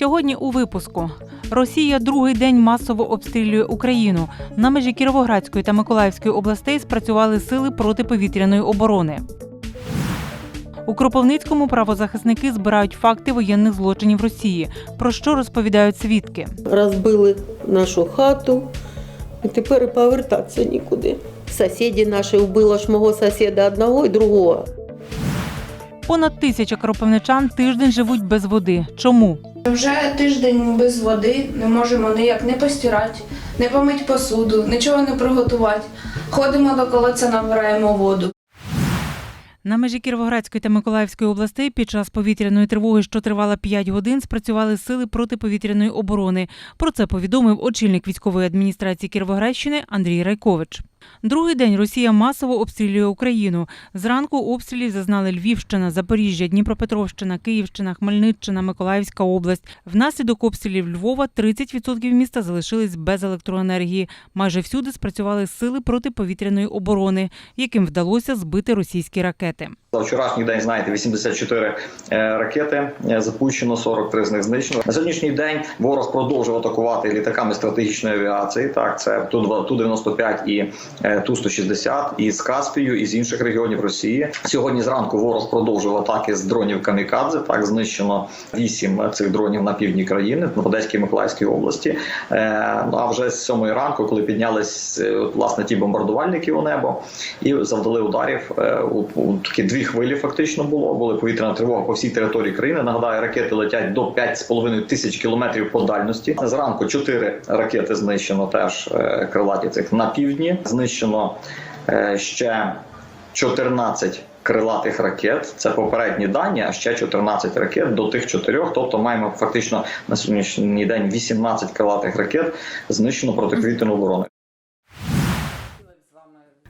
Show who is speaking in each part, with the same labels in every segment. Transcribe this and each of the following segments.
Speaker 1: Сьогодні у випуску Росія другий день масово обстрілює Україну. На межі Кіровоградської та Миколаївської областей спрацювали сили протиповітряної оборони. У Кропивницькому правозахисники збирають факти воєнних злочинів Росії. Про що розповідають свідки?
Speaker 2: розбили нашу хату, і тепер і повертатися нікуди. Сусіди наші вбило ж мого сусіда одного і другого.
Speaker 1: Понад тисяча кропивничан тиждень живуть без води. Чому?
Speaker 3: Вже тиждень без води не можемо ніяк не постирати, не помити посуду, нічого не приготувати. Ходимо до колодця, набираємо воду.
Speaker 1: На межі Кіровоградської та Миколаївської областей під час повітряної тривоги, що тривала 5 годин, спрацювали сили протиповітряної оборони. Про це повідомив очільник військової адміністрації Кіровоградщини Андрій Райкович. Другий день Росія масово обстрілює Україну. Зранку обстрілів зазнали Львівщина, Запоріжжя, Дніпропетровщина, Київщина, Хмельниччина, Миколаївська область. Внаслідок обстрілів Львова 30% міста залишились без електроенергії. Майже всюди спрацювали сили протиповітряної оборони, яким вдалося збити російські ракети.
Speaker 4: За вчорашній день, знаєте, 84 е, ракети е, запущено, 43 з них знищено. На сьогоднішній день ворог продовжує атакувати літаками стратегічної авіації. Так, це Ту- Ту-95 і е, Ту-160 із Каспію, і з інших регіонів Росії. Сьогодні зранку ворог продовжив атаки з дронів камікадзе. Так знищено 8 цих дронів на півдні країни, в Одеській і Миколаївській області. Е, Ну а вже з 7 ранку, коли піднялись е, власне ті бомбардувальники у небо і завдали ударів у, такі дві хвилі. Фактично було були повітряна тривога по всій території країни. Нагадаю, ракети летять до 5,5 тисяч кілометрів по дальності. Зранку 4 ракети знищено теж крилаті цих на півдні. Знищено е, ще 14 крилатих ракет. Це попередні дані, а ще 14 ракет до тих чотирьох. Тобто маємо фактично на сьогоднішній день 18 крилатих ракет знищено протиповітряну оборону.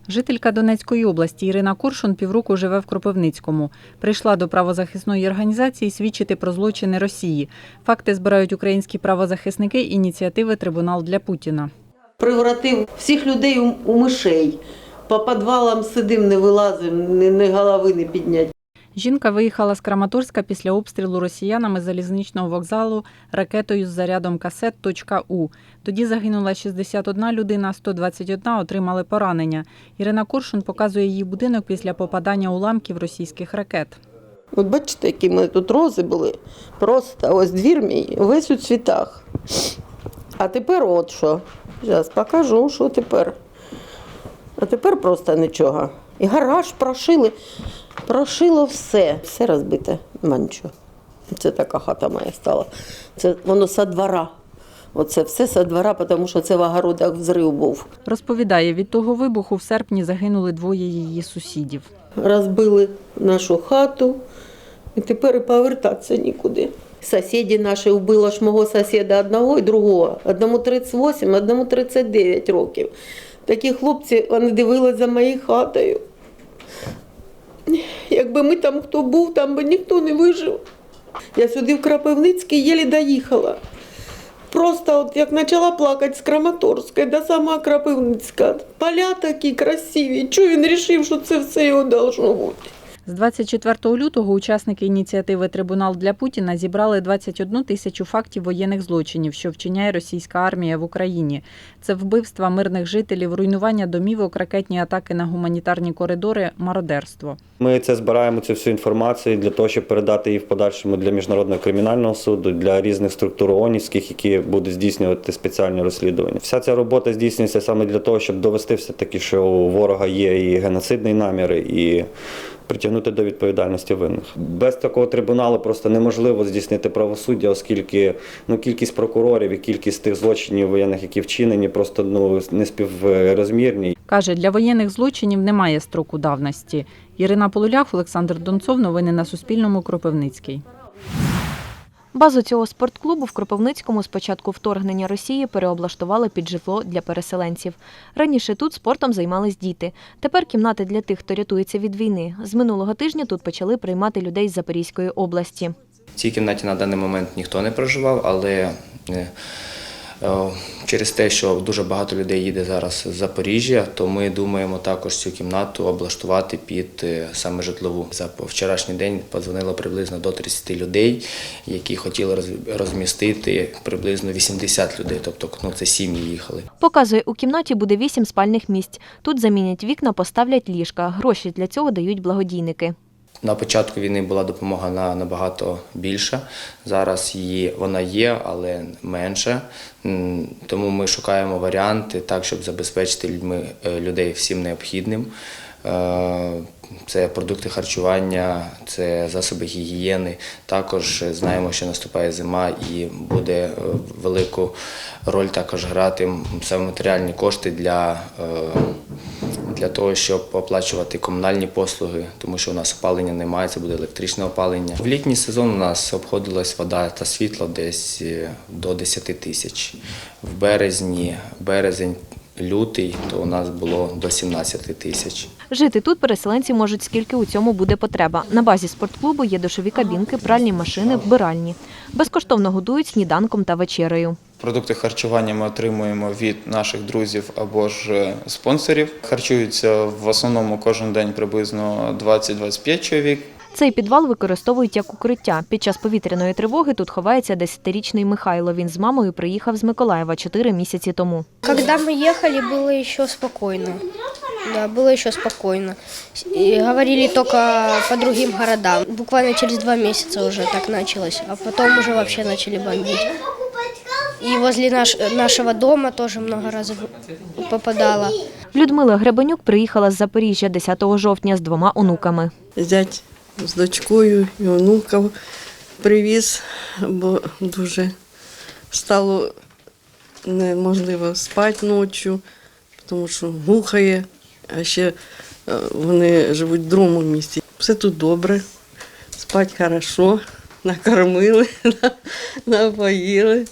Speaker 5: Жителька Донецької області Ірина Куршун півроку живе в Кропивницькому. Прийшла до правозахисної організації свідчити про злочини Росії. Факти збирають українські правозахисники ініціативи Трибунал для Путіна.
Speaker 2: Превратив всіх людей у, мишей. По підвалам сидим, не вилазимо, ні, ні голови не підняти.
Speaker 5: Жінка виїхала з Краматорська після обстрілу росіянами залізничного вокзалу ракетою з зарядом касет «У». Тоді загинула 61 людина, 121 отримали поранення. Ірина Куршун показує її будинок після попадання уламків російських ракет.
Speaker 2: От бачите, які мене тут рози були. Просто ось двір мій, весь у цвітах. А тепер от що. Зараз покажу, що тепер. А тепер просто нічого. І гараж прошили, прошило все. Все розбите, нема нічого. Це така хата моя стала. Це воно со двора. Оце все со двора, тому що це в огородах взрив був.
Speaker 5: Розповідає, від того вибуху в серпні загинули двоє її сусідів.
Speaker 2: розбили нашу хату, і тепер і повертатися нікуди. Сусіди наші вбило ж мого сусіда одного і другого. Одному 38, одному 39 років. Такі хлопці вони дивилися за моєю хатою. Якби ми там хто був, там би ніхто не вижив. Я сюди в Крапивницький єлі доїхала. Просто от як почала плакати з Краматорської до сама Крапивницька. Поля такі красиві. Чого він вирішив, що це все його должно бути?
Speaker 5: З 24 лютого учасники ініціативи Трибунал для Путіна зібрали 21 тисячу фактів воєнних злочинів, що вчиняє російська армія в Україні. Це вбивства мирних жителів, руйнування домівок, ракетні атаки на гуманітарні коридори, мародерство.
Speaker 6: Ми це збираємо цю всю інформацію для того, щоб передати її в подальшому для міжнародного кримінального суду, для різних структур ООНівських, які будуть здійснювати спеціальні розслідування. Вся ця робота здійснюється саме для того, щоб довести все таки, що у ворога є і геноцидний намір, і притягнути до відповідальності винних. Без такого трибуналу просто неможливо здійснити правосуддя, оскільки ну кількість прокурорів і кількість тих злочинів воєнних, які вчинені, просто ну не співрозмірні.
Speaker 5: Каже, для воєнних злочинів немає строку давності. Ірина Полулях, Олександр Донцов. Новини на Суспільному. Кропивницький.
Speaker 7: Базу цього спортклубу в Кропивницькому з початку вторгнення Росії переоблаштували під житло для переселенців. Раніше тут спортом займались діти. Тепер кімнати для тих, хто рятується від війни. З минулого тижня тут почали приймати людей з Запорізької області.
Speaker 8: В цій кімнаті на даний момент ніхто не проживав, але е, Через те, що дуже багато людей їде зараз з Запоріжжя, то ми думаємо також цю кімнату облаштувати під е, саме житлову. За вчорашній день подзвонило приблизно до 30 людей, які хотіли роз- розмістити приблизно 80 людей, тобто ну, це сім'ї їхали.
Speaker 7: Показує, у кімнаті буде вісім спальних місць. Тут замінять вікна, поставлять ліжка. Гроші для цього дають благодійники.
Speaker 8: На початку війни була допомога на набагато більша. Зараз її вона є, але менша. Тому ми шукаємо варіанти так, щоб забезпечити людьми, е, людей всім необхідним. Е, Це продукти харчування, це засоби гігієни. Також знаємо, що наступає зима і буде е, велику роль також грати саме матеріальні кошти для для того, щоб оплачувати комунальні послуги, тому що у нас опалення немає, це буде електричне опалення. В літній сезон у нас обходилась вода та світло десь е, до 10 тисяч. В березні, березень, лютий, то у нас було до 17 тисяч.
Speaker 7: Жити тут переселенці можуть скільки у цьому буде потреба. На базі спортклубу є душові кабінки, пральні машини, вбиральні. Безкоштовно годують сніданком та вечерею.
Speaker 9: Продукти харчування ми отримуємо від наших друзів або ж е, спонсорів. Харчуються в основному кожен день приблизно 20-25 чоловік.
Speaker 7: Цей підвал використовують як укриття. Під час повітряної тривоги тут ховається 10-річний Михайло. Він з мамою приїхав з Миколаєва 4 місяці тому.
Speaker 10: Когда мы ехали, было еще спокойно. Да, было еще спокойно. И говорили только по другим городам. Буквально через два месяца уже так началось, а потом уже вообще начали бомбить. И возле наш, нашего дома тоже много раз попадало.
Speaker 7: Людмила Гребенюк приїхала з Запоріжжя 10 жовтня з двома онуками.
Speaker 11: зять з дочкою і онуків привіз, бо дуже стало неможливо спати ночі, тому що гухає, а ще е, вони живуть в другому місті. Все тут добре, спати хорошо, накормили, напоїли.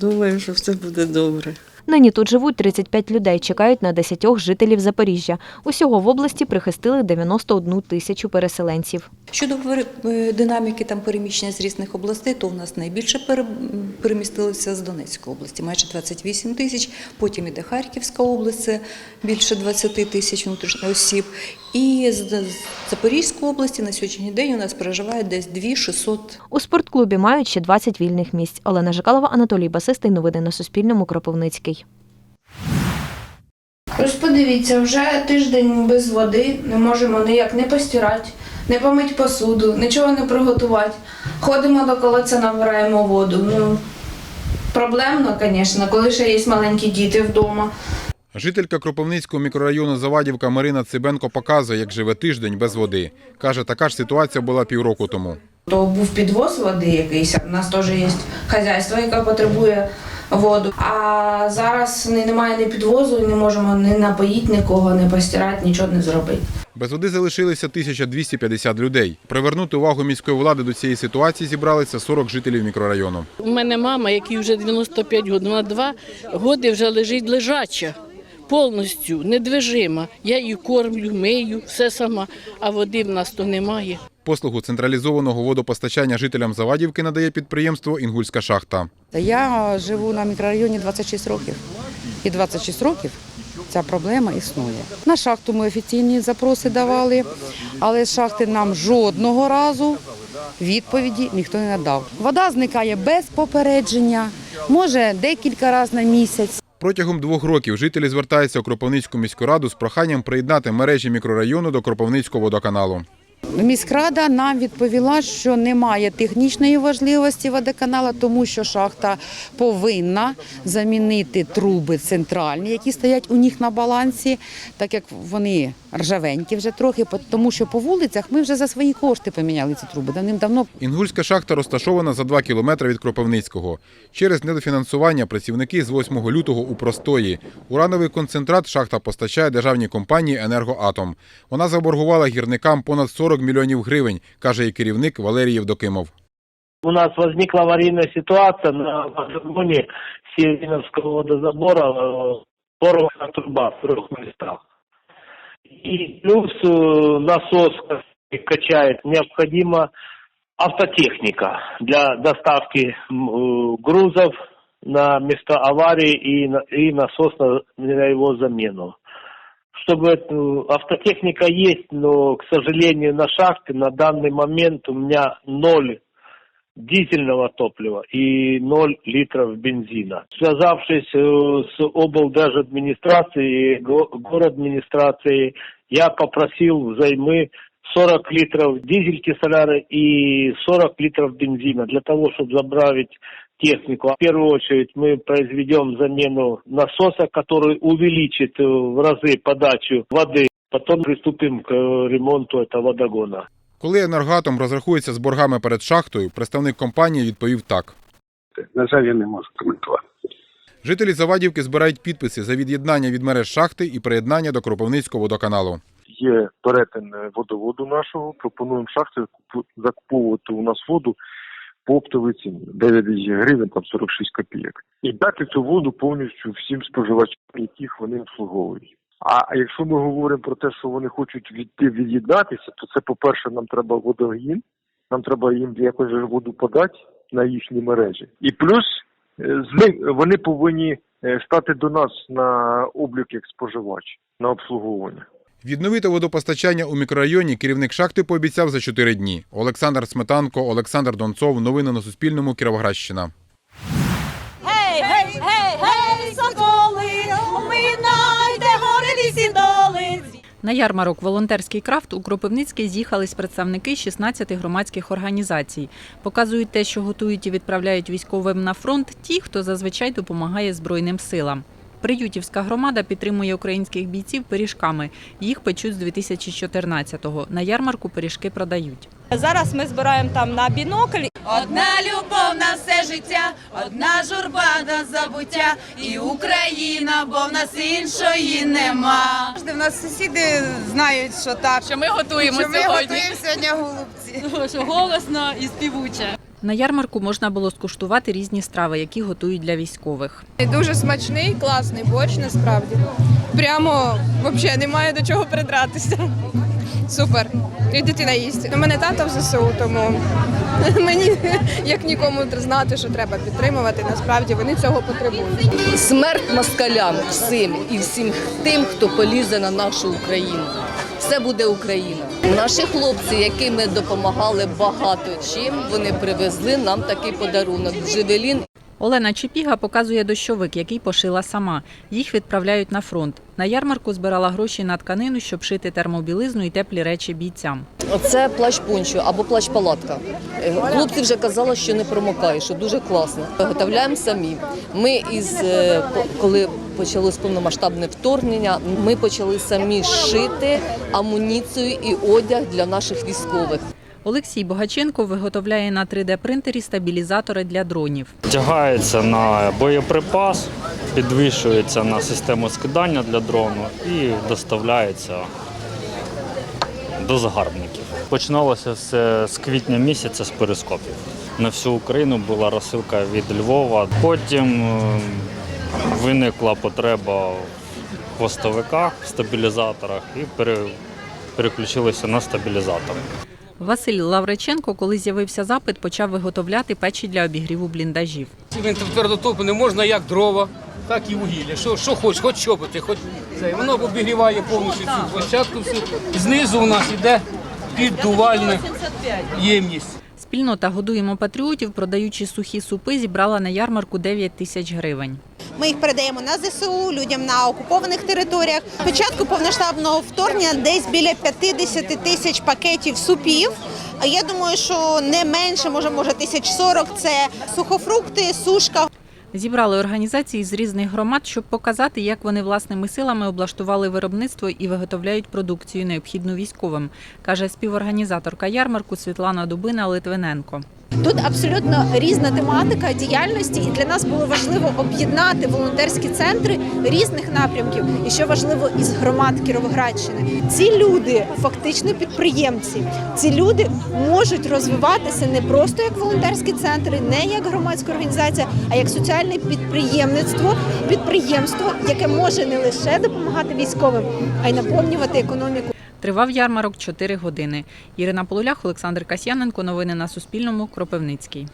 Speaker 11: Думаю, що все буде добре.
Speaker 7: Нині тут живуть 35 людей, чекають на 10 жителів Запоріжжя. Усього в області прихистили 91 тисячу переселенців.
Speaker 12: Щодо е, динаміки там переміщення з різних областей, то у нас найбільше пере- перемістилися з Донецької області, майже 28 тисяч. Потім іде Харківська область, більше 20 тисяч внутрішніх осіб. І з з Запорізької області на сьогоднішній день у нас проживає десь 2600
Speaker 7: У спортклубі мають ще 20 вільних місць. Олена Жикалова, Анатолій Басистий. Новини на Суспільному. Кропивницький.
Speaker 3: Ось подивіться, вже тиждень без води, не можемо ніяк не постирати, не помити посуду, нічого не приготувати. Ходимо до колодця, набираємо воду. Ну, проблемно, звісно, коли ще є маленькі діти вдома.
Speaker 13: Жителька Кропивницького мікрорайону Завадівка Марина Цибенко показує, як живе тиждень без води. Каже, така ж ситуація була півроку тому.
Speaker 3: То був підвоз води якийсь, у нас теж є хазяйство, яке потребує воду. А зараз немає ні підвозу, не можемо ні напоїти нікого, не постирати, нічого не зробити.
Speaker 13: Без води залишилися 1250 людей. Привернути увагу міської влади до цієї ситуації зібралися 40 жителів мікрорайону.
Speaker 14: У мене мама, якій вже 95 років, вона два роки вже лежить лежача, повністю недвижима. Я її кормлю, мию, все сама, а води в нас то немає.
Speaker 13: Послугу централізованого водопостачання жителям Завадівки надає підприємство Інгульська шахта.
Speaker 15: Я живу на мікрорайоні 26 років. І 26 років ця проблема існує. На шахту ми офіційні запроси давали, але з шахти нам жодного разу відповіді ніхто не надав. Вода зникає без попередження, може декілька разів на місяць.
Speaker 13: Протягом двох років жителі звертаються у Кропивницьку міську раду з проханням приєднати мережі мікрорайону до Кропивницького водоканалу.
Speaker 15: Міськрада нам відповіла, що немає технічної важливості водоканала, тому що шахта повинна замінити труби центральні, які стоять у них на балансі, так як вони ржавенькі вже трохи, тому що по вулицях ми вже за свої кошти поміняли ці труби. Давним-давно
Speaker 13: Інгульська шахта розташована за 2 кілометри від Кропивницького. Через недофінансування працівники з 8 лютого у простої. Урановий концентрат шахта постачає державній компанії «Енергоатом». Вона заборгувала гірникам понад 40 мільйонів гривень, каже її керівник Валерій Євдокимов.
Speaker 16: У нас возникла аварийная ситуация на водогоне Севериновского водозабора, э, порвана труба в трех местах. И плюс э, насос качает. Необходима автотехника для доставки м, э, грузов на место аварии и, на- и насос на, на его замену. Чтобы автотехника есть, но, к сожалению, на шахте на данный момент у меня ноль дизельного топлива и 0 литров бензина. Связавшись э, с облдержадминистрацией, го- городадминистрацией, я попросил взаймы 40 литров дизельки соляра и 40 литров бензина для того, чтобы забравить технику. В первую очередь мы произведем замену насоса, который увеличит э, в разы подачу воды. Потом приступим к э, ремонту этого водогона.
Speaker 13: Коли енергоатом розрахується з боргами перед шахтою, представник компанії відповів так.
Speaker 17: На жаль, я не можу коментувати.
Speaker 13: Жителі Завадівки збирають підписи за від'єднання від мереж шахти і приєднання до Кропивницького водоканалу.
Speaker 17: Є перетин е, водоводу нашого. Пропонуємо шахти купу- закуповувати у нас воду по оптовій ціні 9 гривень, там 46 копійок. І дати цю воду повністю всім споживачам, яких вони обслуговують. А якщо ми говоримо про те, що вони хочуть відти від'єднатися, то це, по-перше, нам треба водогін, нам треба їм якось воду подати на їхні мережі. І плюс е, вони повинні е, стати до нас на облік як споживач, на обслуговування.
Speaker 13: Відновити водопостачання у мікрорайоні керівник шахти пообіцяв за 4 дні. Олександр Сметанко, Олександр Донцов. Новини на Суспільному. Кіровоградщина.
Speaker 18: Гей, гей, гей, гей, соколи, оминайте гори лісі.
Speaker 5: На ярмарок Волонтерський крафт у Кропивницький з'їхались представники 16 громадських організацій. Показують те, що готують і відправляють військовим на фронт ті, хто зазвичай допомагає Збройним силам. Приютівська громада підтримує українських бійців пиріжками. Їх печуть з 2014-го. На ярмарку пиріжки продають.
Speaker 18: Зараз ми збираємо там на бінокль. Одна любов на все життя, одна журба на забуття, і Україна, бо в нас іншої нема.
Speaker 19: В нас сусіди знають, що так.
Speaker 14: Що ми готуємо
Speaker 19: що ми
Speaker 14: сьогодні.
Speaker 19: готуємо сьогодні голубці.
Speaker 14: Що голосно і співуче.
Speaker 5: На ярмарку можна було скуштувати різні страви, які готують для військових.
Speaker 19: Дуже смачний, класний борщ насправді. Прямо взагалі немає до чого придратися. Супер. І дитина їсть. У мене тато в ЗСУ, тому мені як нікому знати, що треба підтримувати. Насправді вони цього потребують.
Speaker 20: Смерть москалям всім і всім тим, хто полізе на нашу Україну. Все буде Україна. Наші хлопці, яким ми допомагали багато чим, вони привезли нам такий подарунок. Джевелін
Speaker 5: Олена Чепіга показує дощовик, який пошила сама. Їх відправляють на фронт. На ярмарку збирала гроші на тканину, щоб шити термобілизну і теплі речі бійцям.
Speaker 20: Оце плащ пончо або плащ палатка. Е, Хлопці вже казали, що не промокає, що дуже класно. Виготовляємо самі. Ми із е, коли почалось повномасштабне вторгнення, ми почали самі шити амуніцію і одяг для наших військових.
Speaker 5: Олексій Богаченко виготовляє на 3D-принтері стабілізатори для дронів.
Speaker 21: Тягається на боєприпас, підвішується на систему скидання для дрону і доставляється до загарбників. Починалося все з квітня місяця з перископів. На всю Україну була розсилка від Львова. Потім е, виникла потреба в хвостовиках, в стабілізаторах і пере- переключилися на стабілізатори.
Speaker 5: Василь Лавриченко, коли з'явився запит, почав виготовляти печі для обігріву бліндажів.
Speaker 22: Він твердотопи не можна як дрова, так і вугілля. Що, що хоч, хоч чоботи, хоч це. Воно обігріває повністю цю площадку всю. Знизу у нас іде піддувальна ємність.
Speaker 5: Спільнота Годуємо патріотів, продаючи сухі супи, зібрала на ярмарку 9 тисяч гривень.
Speaker 23: Ми їх передаємо на ЗСУ, людям на окупованих територіях. Початку повноштабного вторгнення десь біля 50 тисяч пакетів супів. Я думаю, що не менше, може, може, тисяч 40 – це сухофрукти, сушка.
Speaker 5: Зібрали організації з різних громад, щоб показати, як вони власними силами облаштували виробництво і виготовляють продукцію, необхідну військовим, каже співорганізаторка ярмарку Світлана Дубина Литвиненко.
Speaker 24: Тут абсолютно різна тематика діяльності, і для нас було важливо об'єднати волонтерські центри різних напрямків, і що важливо із громад Кіровоградщини. Ці люди фактично підприємці. Ці люди можуть розвиватися не просто як волонтерські центри, не як громадська організація, а як соціальне підприємництво, підприємство, яке може не лише допомагати військовим, а й наповнювати економіку.
Speaker 5: Тривав ярмарок 4 години. Ірина Полулях, Олександр Касьяненко. Новини на Суспільному. Кропивницький.